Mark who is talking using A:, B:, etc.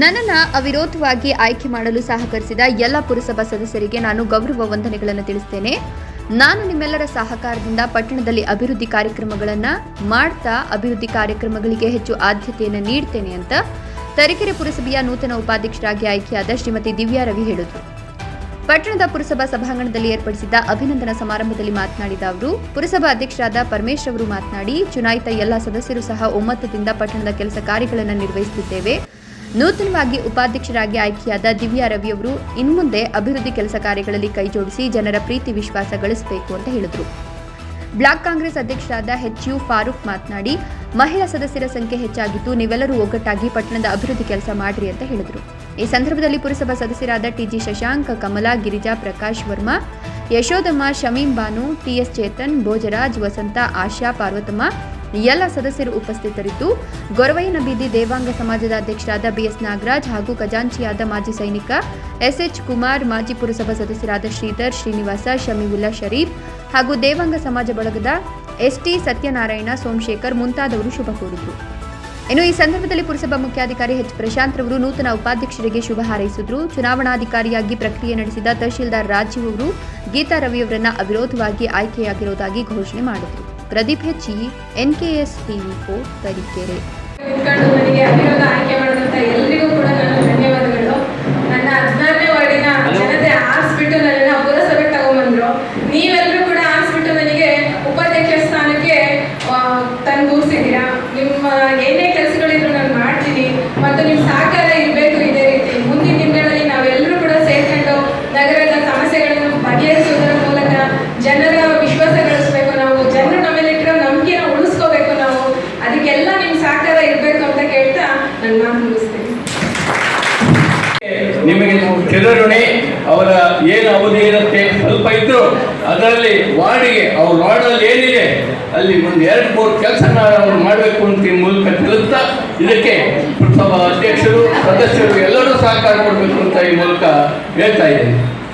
A: ನನ್ನನ್ನು ಅವಿರೋಧವಾಗಿ ಆಯ್ಕೆ ಮಾಡಲು ಸಹಕರಿಸಿದ ಎಲ್ಲ ಪುರಸಭಾ ಸದಸ್ಯರಿಗೆ ನಾನು ಗೌರವ ವಂದನೆಗಳನ್ನು ತಿಳಿಸ್ತೇನೆ. ನಾನು ನಿಮ್ಮೆಲ್ಲರ ಸಹಕಾರದಿಂದ ಪಟ್ಟಣದಲ್ಲಿ ಅಭಿವೃದ್ಧಿ ಕಾರ್ಯಕ್ರಮಗಳನ್ನು ಮಾಡ್ತಾ ಅಭಿವೃದ್ಧಿ ಕಾರ್ಯಕ್ರಮಗಳಿಗೆ ಹೆಚ್ಚು ಆದ್ಯತೆಯನ್ನು ನೀಡ್ತೇನೆ ಅಂತ ತರೀಕೆರೆ ಪುರಸಭೆಯ ನೂತನ ಉಪಾಧ್ಯಕ್ಷರಾಗಿ ಆಯ್ಕೆಯಾದ ಶ್ರೀಮತಿ ದಿವ್ಯಾ ರವಿ ಹೇಳಿದರು. ಪಟ್ಟಣದ ಪುರಸಭಾ ಸಭಾಂಗಣದಲ್ಲಿ ಏರ್ಪಡಿಸಿದ್ದ ಅಭಿನಂದನಾ ಸಮಾರಂಭದಲ್ಲಿ ಮಾತನಾಡಿದ ಅವರು, ಪುರಸಭಾ ಅಧ್ಯಕ್ಷರಾದ ಪರಮೇಶ್ ಅವರು ಮಾತನಾಡಿ, ಚುನಾಯಿತ ಎಲ್ಲ ಸದಸ್ಯರು ಸಹ ಒಮ್ಮತದಿಂದ ಪಟ್ಟಣದ ಕೆಲಸ ಕಾರ್ಯಗಳನ್ನು ನಿರ್ವಹಿಸುತ್ತಿದ್ದೇವೆ. ನೂತನವಾಗಿ ಉಪಾಧ್ಯಕ್ಷರಾಗಿ ಆಯ್ಕೆಯಾದ ದಿವ್ಯಾ ರವಿ ಅವರು ಇನ್ಮುಂದೆ ಅಭಿವೃದ್ಧಿ ಕೆಲಸ ಕಾರ್ಯಗಳಲ್ಲಿ ಕೈಜೋಡಿಸಿ ಜನರ ಪ್ರೀತಿ ವಿಶ್ವಾಸ ಗಳಿಸಬೇಕು ಅಂತ ಹೇಳಿದರು. ಬ್ಲಾಕ್ ಕಾಂಗ್ರೆಸ್ ಅಧ್ಯಕ್ಷರಾದ ಎಚ್ ಯು ಫಾರೂಕ್ ಮಾತನಾಡಿ, ಮಹಿಳಾ ಸದಸ್ಯರ ಸಂಖ್ಯೆ ಹೆಚ್ಚಾಗಿದ್ದು ನೀವೆಲ್ಲರೂ ಒಗ್ಗಟ್ಟಾಗಿ ಪಟ್ಟಣದ ಅಭಿವೃದ್ಧಿ ಕೆಲಸ ಮಾಡ್ರಿ ಅಂತ ಹೇಳಿದರು. ಈ ಸಂದರ್ಭದಲ್ಲಿ ಪುರಸಭಾ ಸದಸ್ಯರಾದ T G Shashank, Kamala, Girija Prakash Varma Yashodamma Shameem Banu T S Chetan, Bhojaraj, Vasantha, Asha, Parvathamma ಎಲ್ಲ ಸದಸ್ಯರು ಉಪಸ್ಥಿತರಿದ್ದು ಗೊರವಯ್ಯನ ಬೀದಿ ದೇವಾಂಗ ಸಮಾಜದ ಅಧ್ಯಕ್ಷರಾದ ಬಿಎಸ್ ನಾಗರಾಜ್ ಹಾಗೂ ಖಜಾಂಚಿಯಾದ ಮಾಜಿ ಸೈನಿಕ ಎಸ್ಎಚ್ ಕುಮಾರ್, ಮಾಜಿ ಪುರಸಭಾ ಸದಸ್ಯರಾದ ಶ್ರೀಧರ್ ಶ್ರೀನಿವಾಸ, ಶಮೀವುಲ್ಲಾ ಶರೀಫ್ ಹಾಗೂ ದೇವಾಂಗ ಸಮಾಜ ಬಳಗದ ಎಸ್ಟಿ ಸತ್ಯನಾರಾಯಣ, ಸೋಮಶೇಖರ್ ಮುಂತಾದವರು ಶುಭ ಕೋರಿದರು. ಇನ್ನು ಈ ಸಂದರ್ಭದಲ್ಲಿ ಪುರಸಭಾ ಮುಖ್ಯಾಧಿಕಾರಿ ಎಚ್ ಪ್ರಶಾಂತ್ ರವರು ನೂತನ ಉಪಾಧ್ಯಕ್ಷರಿಗೆ ಶುಭ ಹಾರೈಸಿದ್ರು. ಚುನಾವಣಾಧಿಕಾರಿಯಾಗಿ ಪ್ರಕ್ರಿಯೆ ನಡೆಸಿದ ತಹಶೀಲ್ದಾರ್ ರಾಜೀವ್ ಅವರು ಗೀತಾ ರವಿಯವರನ್ನ ಅವಿರೋಧವಾಗಿ ಆಯ್ಕೆಯಾಗಿರುವುದಾಗಿ ಘೋಷಣೆ ಮಾಡಿದರು. ಪ್ರದೀಪ್ ಹೆಚ್ಚಿ ಎನ್ಕೆಎಸ್ ಟಿವಿ ಫೋರ್ ತರೀಕೆರೆ.
B: ನನಗೆ ಅವಿರೋಧ ಆಯ್ಕೆ ಮಾಡಿದಂಥ ಎಲ್ರಿಗೂ ಕೂಡ ನನ್ನ ಧನ್ಯವಾದಗಳು. ನನ್ನ ಹದಿನಾರನೇ ವಾರ್ಡಿನ ಜನತೆ ಆರಿಸ್ಬಿಟ್ಟು ನನ್ನನ್ನು ಪುರಸಭೆಗೆ ತಗೊಂಬಂದ್ರು. ನೀವೆಲ್ಲರೂ ಕೂಡ ಆರಿಸ್ಬಿಟ್ಟು ನನಗೆ ಉಪಾಧ್ಯಕ್ಷ ಸ್ಥಾನಕ್ಕೆ ಆ, ತಂದೂರಿಸಿದ್ದೀರಾ ನಿಮ್ಮ ಏನೇ ಕೆಲಸಗಳಿದ್ರು ನಾನು ಮಾಡ್ತೀನಿ. ಮತ್ತು ನಿಮ್ಮ ಸಹಕಾರ
C: ನಿಮಗೆ ಚಿರಋಣಿ ಅವರ ಏನು ಅವಧಿ ಇರುತ್ತೆ ಸ್ವಲ್ಪ ಇದ್ರು ಅದರಲ್ಲಿ ವಾರ್ಡಿಗೆ, ಅವ್ರ ವಾರ್ಡಲ್ಲಿ ಏನಿದೆ, ಅಲ್ಲಿ ಒಂದು ಎರಡು, ಮೂರು ಕೆಲಸ ಅವ್ರು ಮಾಡಬೇಕು ಅಂತ ಈ ಮೂಲಕ ತಿಳಿಸ್ತಾ ಇದಕ್ಕೆ ಪುರಸಭಾ ಅಧ್ಯಕ್ಷರು, ಸದಸ್ಯರು ಎಲ್ಲರೂ ಸಹಕಾರ ಕೊಡಬೇಕು ಅಂತ ಈ ಮೂಲಕ ಹೇಳ್ತಾ ಇದ್ದೇನೆ.